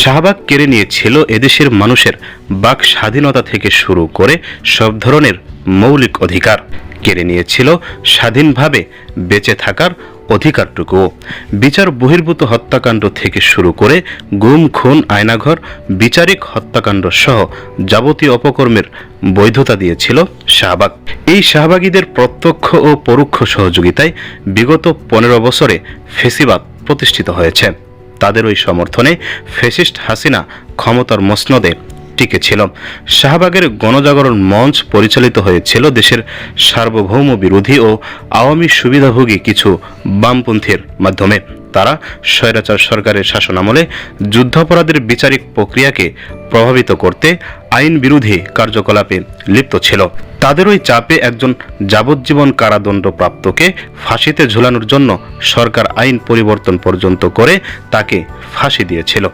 শাহবাগ কেড়ে নিয়েছিল এদেশের মানুষের বাক স্বাধীনতা থেকে শুরু করে সব ধরনের মৌলিক অধিকার। কেড়ে নিয়েছিল স্বাধীনভাবে বেঁচে থাকার অধিকারটুকুও। বিচার বহির্ভূত হত্যাকাণ্ড থেকে শুরু করে গুম, খুন, আয়নাঘর, বিচারিক হত্যাকাণ্ড সহ যাবতীয় অপকর্মের বৈধতা দিয়েছিল শাহবাগ। এই শাহবাগীদের প্রত্যক্ষ ও পরোক্ষ সহযোগিতায় বিগত পনেরো বছরে ফেসিবাদ প্রতিষ্ঠিত হয়েছে। তাদের ওই সমর্থনে ফেসিস্ট হাসিনা ক্ষমতার মসনদে টিকে ছিল শাহবাগের গণজাগরণ মঞ্চ পরিচালিত হয়েছিল দেশের সার্বভৌম বিরোধী ও আওয়ামী সুবিধাভোগী কিছু বামপন্থীর মাধ্যমে। তারা স্বৈরাচার সরকারের শাসনামলে যুদ্ধাপরাধের বিচারিক প্রক্রিয়াকে প্রভাবিত করতে আইন বিরোধী কার্যকলাপে লিপ্ত ছিল। তাদের ওই চাপে একজন যাবজ্জীবন কারাদণ্ডপ্রাপ্তকে ফাঁসিতে ঝুলানোর জন্য সরকার আইন পরিবর্তন পর্যন্ত করে তাকে ফাঁসি দিয়েছিল।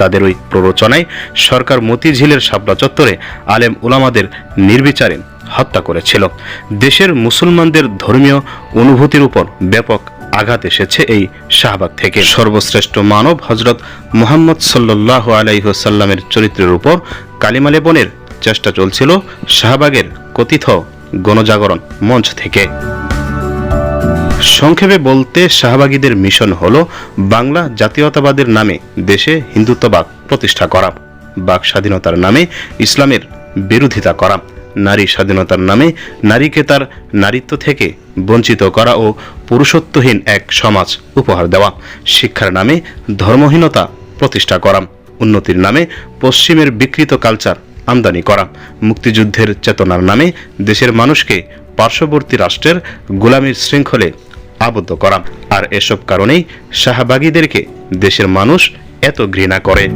তাদের ওই প্ররোচনায় সরকার মতিঝিলের শাপলা চত্বরে আলেম উলামাদের নির্বিচারে হত্যা করেছিল। দেশের মুসলমানদের ধর্মীয় অনুভূতির উপর ব্যাপক আঘাত এসেছে এই শাহবাগ থেকে। সর্বশ্রেষ্ঠ মানব হজরত মোহাম্মদ সাল্লাহ আলাইসাল্লামের চরিত্রের উপর কালিমা লেপনের চেষ্টা চলছিল শাহবাগের কথিত গণজাগরণ মঞ্চ থেকে। সংক্ষেপে বলতে শাহবাগীদের মিশন হল বাংলা জাতীয়তাবাদের নামে দেশে হিন্দুত্ববাদ প্রতিষ্ঠা করা, বাক স্বাধীনতার নামে ইসলামের বিরোধিতা করা। নারী স্বাধীনতার নামে নারীকে তার নারীত্ব থেকে বঞ্চিত করা ও পুরুষত্বহীন এক সমাজ উপহার দেওয়া। শিক্ষার নামে ধর্মহীনতা প্রতিষ্ঠা করা। উন্নতির নামে পশ্চিমের বিকৃত কালচার আমদানি করা। মুক্তিযুদ্ধের চেতনার নামে দেশের মানুষকে পার্শ্ববর্তী রাষ্ট্রের গোলামীর শৃঙ্খলে আবদ্ধ করা। আর এসব কারণেই শাহবাগীদেরকে দেশের মানুষ এত ঘৃণা করে।